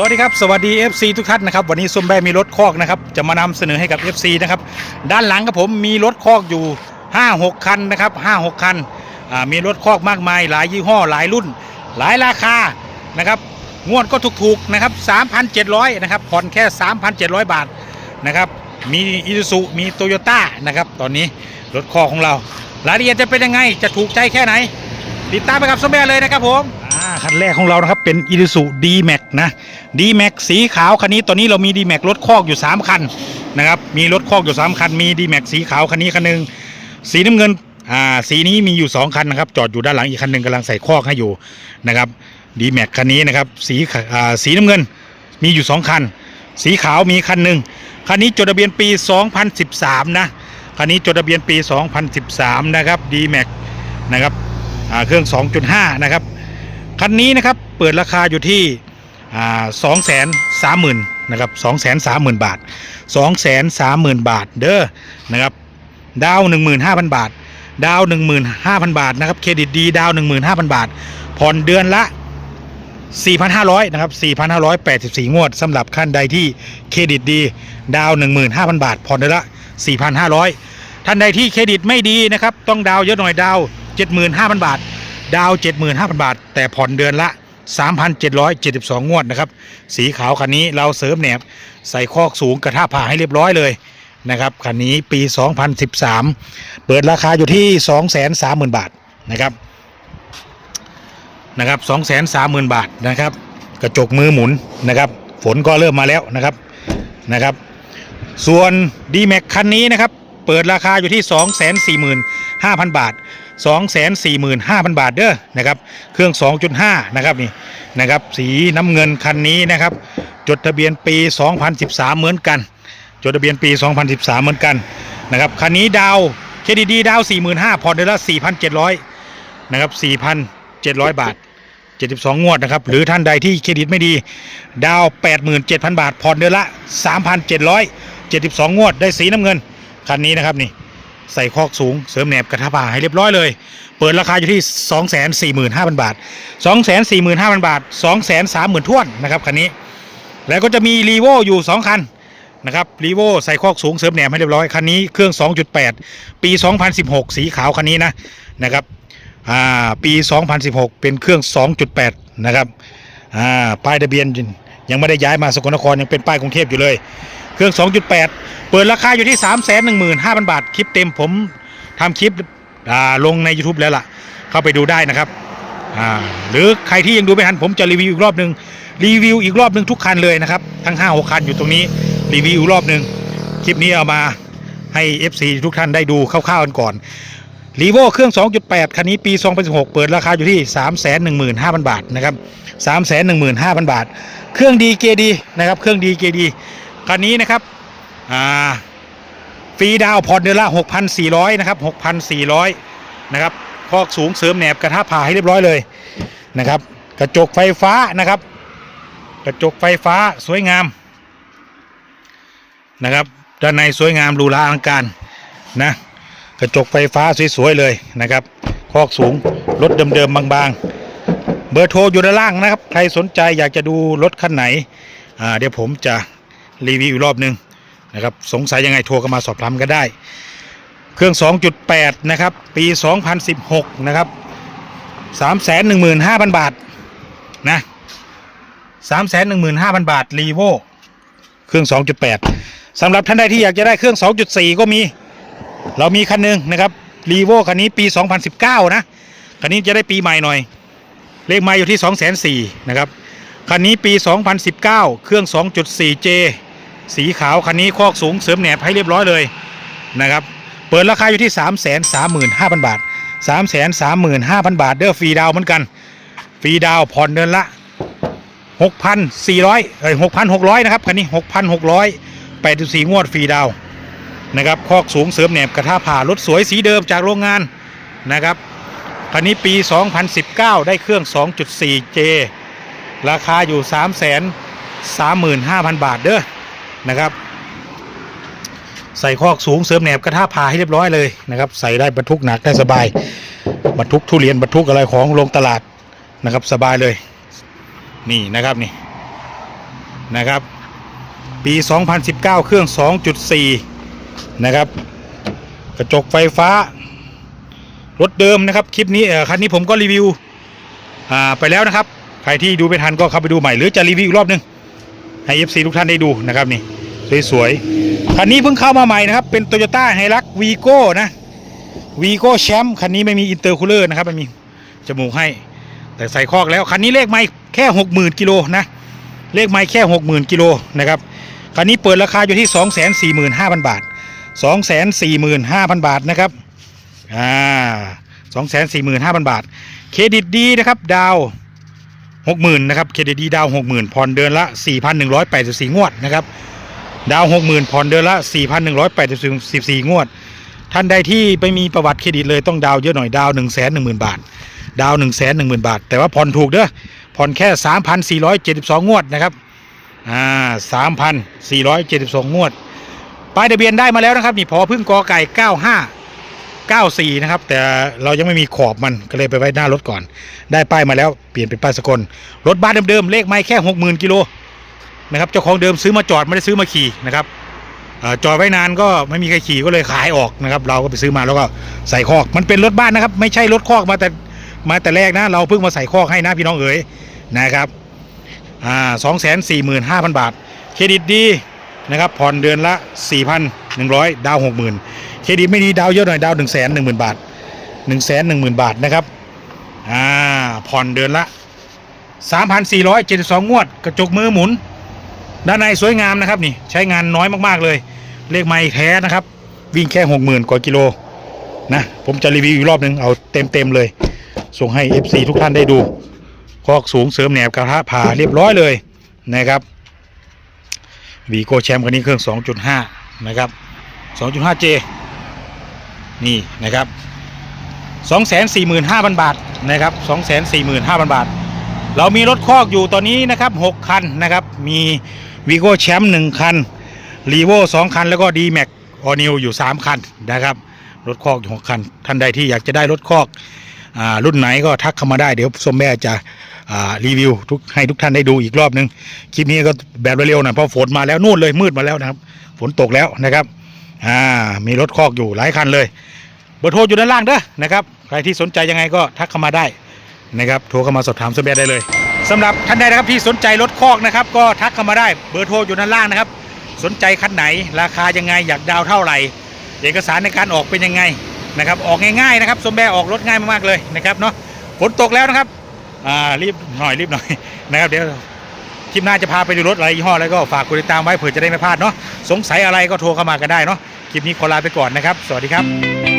สวัสดีครับ สวัสดี FC ทุกท่านนะครับ วันนี้ส้มแบมีรถคอกนะครับ จะมานำเสนอให้กับ FC นะครับ ด้านหลังครับผมมีรถคอกอยู่ 5-6 คันนะครับ 5-6 คัน มีรถคอกมากมาย หลายยี่ห้อ หลายรุ่น หลายราคา นะครับ งวดก็ถูกๆนะครับ 3,700 นะครับ ผ่อนแค่ 3,700 บาท นะครับ มีอิซูซุมีโตโยต้านะครับ ตอนนี้รถคอกของเรา รายละเอียดจะเป็นยังไง จะถูกใจแค่ไหน ติดตามไปกับสมแบเลยนะครับผม อ่าคันแรกของเรานะครับเป็น i ิสุ D-Max นะ D-Max สีขาวคันนี้ตอนนี้เรามี D-Max รถคอกอยู่ 3 คันนะครับมีรถคอกอยู่ 3 คัน มี D-Max สีขาวคันนี้คันหนึงสีน้ำเงินอ่าสีนี้มีอยู่ 2 คันนะครับจอดอยู่ด้านหลังอีกคันหนึ่งกำลังใส่คอกให้อยู่นะครับ D-Max คันนี้นะครับสีขะอ่าสีน้ำเงินมีอยู่ 2 คัน สีขาวมีคันหนึ่งคันนี้จดทะเบียนปี 2013 นะคันนี้จดทะเบียนปี 2013 นะครับ D-Max นะครับเครื่อง 2.5 นะครับ คันนี้นะครับเปิดราคาอยู่ที่สองแสนสามหมื่นนะครับสองแสนสามหมื่นบาทสองแสนสามหมื่นบาทเด้อนะครับดาวหนึ่งหมื่นห้าพันบาท ดาวหนึ่งหมื่นห้าพันบาทนะครับเครดิตดีดาวหนึ่งหมื่นห้าพันบาทผ่อนเดือนละ 4,500 นะครับ 4,584 งวดสำหรับขั้นใดที่เครดิตดี ดาว 15,000 บาท ผ่อนเดือนละ 4,500 ท่านใดที่เครดิตไม่ดีนะครับ ต้องดาวเยอะหน่อยดาว 75,000 บาท ดาว 75,000 บาท แต่ผ่อนเดือนละ 3,772 งวดนะครับ สีขาวคันนี้เราเสริมแหนบใส่คอกสูงกระทะผ่าให้เรียบร้อยเลยนะครับคันนี้ปี 2013 เปิดราคาอยู่ที่ 230,000 บาทนะครับนะครับ2 3 0 0 0 0 บาทนะครับ กระจกมือหมุนนะครับ ฝนก็เริ่มมาแล้วนะครับนะครับ ส่วน d m a x คันนี้นะครับ เปิดราคาอยู่ที่ 245,000 บาท 245,000 บาทเด้อนะครับ เครื่อง 2.5 นะครับนี่นะครับ สีน้ำเงินคันนี้นะครับ จดทะเบียนปี 2013 เหมือนกัน จดทะเบียนปี 2013 เหมือนกันนะครับ คันนี้ดาวเครดิตดีดาว 45,000ผ่อนเดือนละ 4,700 นะครับ 4,700 บาท72 งวดนะครับ หรือท่านใดที่เครดิตไม่ดี ดาว 87,000 บาทผ่อนเดือนละ 3,772 งวด ได้สีน้ำเงิน คันนี้นะครับนี่ใส่คอกสูงเสริมแหนบกระทะป่าให้เรียบร้อยเลย เปิดราคาอยู่ที่ 245,000 บาท 245,000 บาท 230,000ท้วนนะครับคันนี้ แล้วก็จะมีรีโวอยู่ 2 คันนะครับรีโวใส่คอกสูงเสริมแหนบให้เรียบร้อย คันนี้เครื่อง 2.8 ปี 2016 สีขาวคันนี้นะนะครับอ่าปี 2016 เป็นเครื่อง 2.8 นะครับอ่าป้ายทะเบียน ยังไม่ได้ย้ายมาสกลนครยังเป็นป้ายกรุงเทพอยู่เลย เครื่อง 2.8 เปิดราคาอยู่ที่ 315,000 บาท คลิปเต็มผมทำคลิปลงใน YouTube แล้วล่ะ เข้าไปดูได้นะครับ หรือใครที่ยังดูไม่ทันผมจะรีวิวอีกรอบหนึ่งรีวิวอีกรอบหนึ่งทุกคันเลยนะครับ ทั้ง 5 6 คันอยู่ตรงนี้รีวิวอีกรอบหนึ่งคลิปนี้เอามาให้ FC ทุกท่านได้ดูคร่าวๆกันก่อน รีโวเครื่อง 2.8 คันนี้ปี 2016 เปิดราคาอยู่ที่ 315,000 บาทนะครับ 315,000 บาท เครื่องดีเกดีนะครับ เครื่องดีเกดีคันนี้นะครับ อ่า ฟรีดาวน์ผ่อนเดือนละ 6,400 นะครับ 6,400 นะครับ คอกสูงเสริมแหนบกระทะผ่าให้เรียบร้อยเลยนะครับ กระจกไฟฟ้านะครับ กระจกไฟฟ้าสวยงามนะครับ ด้านในสวยงามหรูหราอลังการนะ กระจกไฟฟ้าสวยๆเลยนะครับ คอกสูง รถเดิมๆบางๆ เบอร์โทรอยู่ด้านล่างนะครับ ใครสนใจอยากจะดูรถคันไหน เดี๋ยวผมจะรีวิวอีกรอบหนึงนะครับ สงสัยยังไงโทรกันมาสอบถามกันได้ เครื่อง 2.8 นะครับ ปี 2016 นะครับ 315,000 บาทนะ315,000 บาทรีโวเครื่อง 2.8สำหรับท่านใดที่อยากจะได้เครื่อง 2.4 ก็มี เรามีคันหนึ่งนะครับรีโวคันนี้ปี 2019 นะ คันนี้จะได้ปีใหม่หน่อย เลขไม้อยู่ที่2 4 0 0 0นะครับ คันนี้ปี 2019 เครื่อง 2.4J สีขาว คันนี้คอกสูงเสริมแหนบให้เรียบร้อยเลยนะครับ เปิดราคาอยู่ที่ 335,000 บาท 335,000 บาท เด้อฟรีดาวเหมือนกัน ฟรีดาวผ่อนเดือนละ 6,400เอ้ย6,600 นะครับ คันนี้ 6,600 84 งวดฟรีดาว นะครับคอกสูงเสริมแหนบกระทะผ่ารถสวยสีเดิมจากโรงงานนะครับคันนี้ปี 2019 ได้เครื่อง 2.4J ราคาอยู่ 3 3 5 0 0 0 บาทเด้อนะครับ ใส่คอกสูงเสริมแหนบกระทะผ่าให้เรียบร้อยเลยนะครับใส่ได้บรรทุกหนักได้สบายบรรทุกทุเรียนบรรทุกอะไรของลงตลาดนะครับสบายเลยนี่นะครับนี่นะครับ ปี 2019 เครื่อง 2.4 นะครับ กระจกไฟฟ้า รถเดิมนะครับ คลิปนี้เออคันนี้ผมก็รีวิวอ่าไปแล้วนะครับ ใครที่ดูไม่ทันก็เข้าไปดูใหม่ หรือจะรีวิวอีกรอบหนึงให้ FC ทุกท่านได้ดูนะครับนี่สวยๆคันนี้เพิ่งเข้ามาใหม่นะครับ เป็น Toyota h i l u x Vigo นะวีโก้แชมป์คันนี้ไม่มีอินเตอร์คูลเลอร์นะครับไม่มีจมูกให้ แต่ใส่คอกแล้ว คันนี้เลขไม่แค่ 60,000กิโลนะ เลขไม่แค่ 60,000กิโลนะครับ คันนี้เปิดราคาอยู่ที่ 245,000 บาท สองแสนสี่หมื่นห้าพันบาทนะครับอ่าสองแสนสี่หมื่นห้าพันบาท เครดิตดีนะครับดาวหกหมื่นนะครับเครดิตดีดาวหกหมื่นผ่อนเดือนละสี่พันหนึ่งร้อยแปดสิบสี่งวดนะครับดาวหกหมื่นผ่อนเดือนละสี่พันหนึ่งร้อยแปดสิบสี่งวด ท่านใดที่ไม่มีประวัติเครดิตเลยต้องดาวเยอะหน่อยดาวหนึ่งแสนหนึ่งหมื่นบาท ดาวหนึ่งแสนหนึ่งหมื่นบาท แต่ว่าผ่อนถูกเด้อผ่อนแค่สามพันสี่ร้อยเจ็ดสิบสองงวดนะครับอ่าสามพันสี่ร้อยเจ็ดสิบสองงวด ป้ายทะเบียนได้มาแล้วนะครับ นี่พอพึ่งกอไก่ 95 94 นะครับ แต่เรายังไม่มีขอบมันก็เลยไปไว้หน้ารถก่อน ได้ป้ายมาแล้วเปลี่ยนเป็นป้ายสกลรถบ้านเดิมๆเลขไม่แค่ 60,000กิโลนะครับเจ้าของเดิมซื้อมาจอดไม่ได้ซื้อมาขี่นะครับจอดไว้นานก็ไม่มีใครขี่ก็เลยขายออกนะครับ เราก็ไปซื้อมาแล้วก็ใส่คอก มันเป็นรถบ้านนะครับ ไม่ใช่รถคอกมาแต่มาแต่แรกนะ เราเพิ่งมาใส่คอกให้นะพี่น้องเอ๋ยนะครับอ่าสองแสนสี่หมื่นห้าพันบาท เครดิตดี นะครับผ่อนเดือนละ 4,100 ดาว 60,000 เครดิตไม่ดีดาวเยอะหน่อยดาว 1 1 0 0 0 0 บาท 1 1 0 0 0 0 บาทนะครับอ่าผ่อนเดือนละ 3,472 งวด กระจกมือหมุน ด้านในสวยงามนะครับนี่ใช้งานน้อยมากๆเลย เลขไม่แท้นะครับ วิ่งแค่ 60,000 กว่ากิโลนะผมจะรีวิวอีกรอบหนึ่งเอาเต็มๆเลย ส่งให้ FC ทุกท่านได้ดูคอกสูงเสริมแหนบกระทะผ่าเรียบร้อยเลยนะครับ วีโก้แชมป์คันนี้เครื่อง 2.5 นะครับ 2.5J นี่นะครับ 245,000 บาทนะครับ 245,000 บาท เรามีรถคอกอยู่ตอนนี้นะครับ 6 คันนะครับ มีวีโก้แชมป์1คันรีโว2คัน แล้วก็ d m a x ออนิวอยู่ 3 คันนะครับ รถคอกอยู่6คัน ท่านใดที่อยากจะได้รถคอกอ่ารุ่นไหนก็ทักเข้ามาได้เดี๋ยวส้มแม่จะ รีวิวทุกให้ทุกท่านได้ดูอีกรอบนึงคลิปนี้ก็แบบเร็วๆหน่อยเพราะฝนมาแล้วนู่นเลยมืดมาแล้วนะครับ ฝนตกแล้วนะครับอ่ามีรถคอกอยู่หลายคันเลย เบอร์โทรอยู่ด้านล่างเด้อนะครับใครที่สนใจยังไงก็ทักเข้ามาได้นะครับโทรเข้ามาสอบถามสเด็จได้เลยสำหรับท่านใดนะครับที่สนใจรถคอกนะครับ ก็ทักเข้ามาได้เบอร์โทรอยู่ด้านล่างนะครับ สนใจคันไหน ราคายังไงอยากดาวเท่าไหร่ เอกสารในการออกเป็นยังไงนะครับออกง่ายๆนะครับสมแบออกรถง่ายมากๆเลยนะครับเนาะฝนตกแล้วนะครับ อ่ารีบหน่อยรีบหน่อยนะครับเดี๋ยวคลิปหน้าจะพาไปดูรถอะไรยี่ห้ออะไรก็ฝากกดติดตามไว้เผื่อจะได้ไม่พลาดเนาะสงสัยอะไรก็โทรเข้ามากันได้เนาะคลิปนี้ขอลาไปก่อนนะครับ สวัสดีครับ